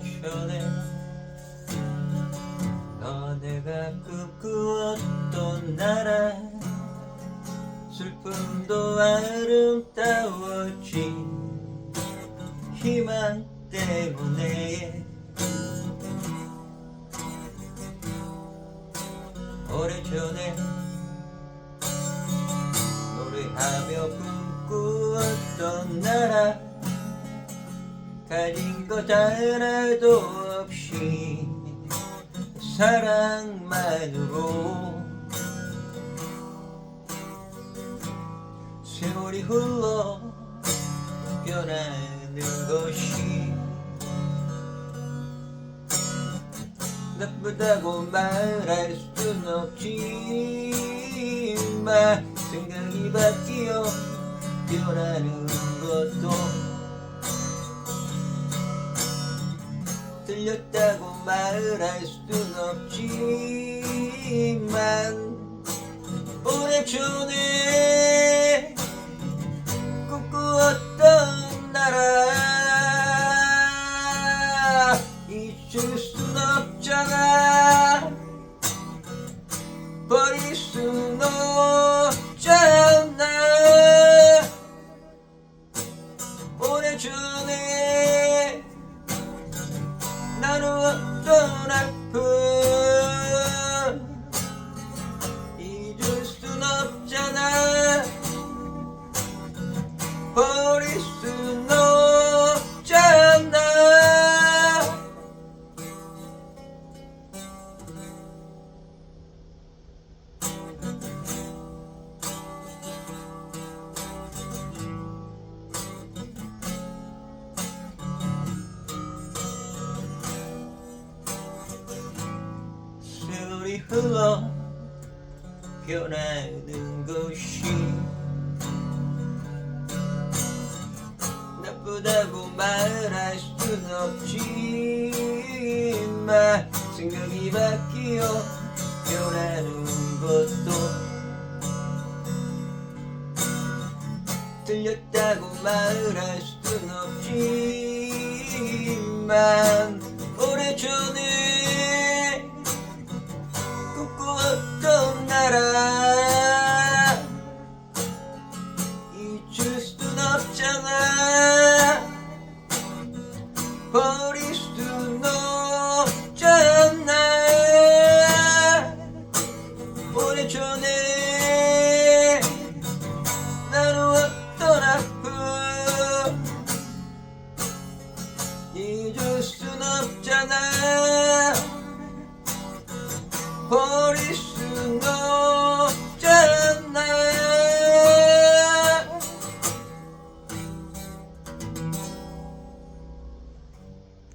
오래전에 너네가 꿈꾸었던 나라. 슬픔도 아름다웠지. 희망 때문에. 오래전에 노래하며 꿈꾸었던 나라 가진 것 하나도 없이 사랑만으로 세월이 흘러 변하는 것이 나쁘다고 말할 순 없지만 생각이 바뀌어 변하는 것도 틀렸다고 말할 순 없지만 오래전에 꿈꾸었던 나라 잊을 순 없잖아 나 흘러 변하는 것이 나쁘다고 말할 순 없지만 생각이 바뀌어 변하는 것도 틀렸다고 말할 순 없지만 Por isso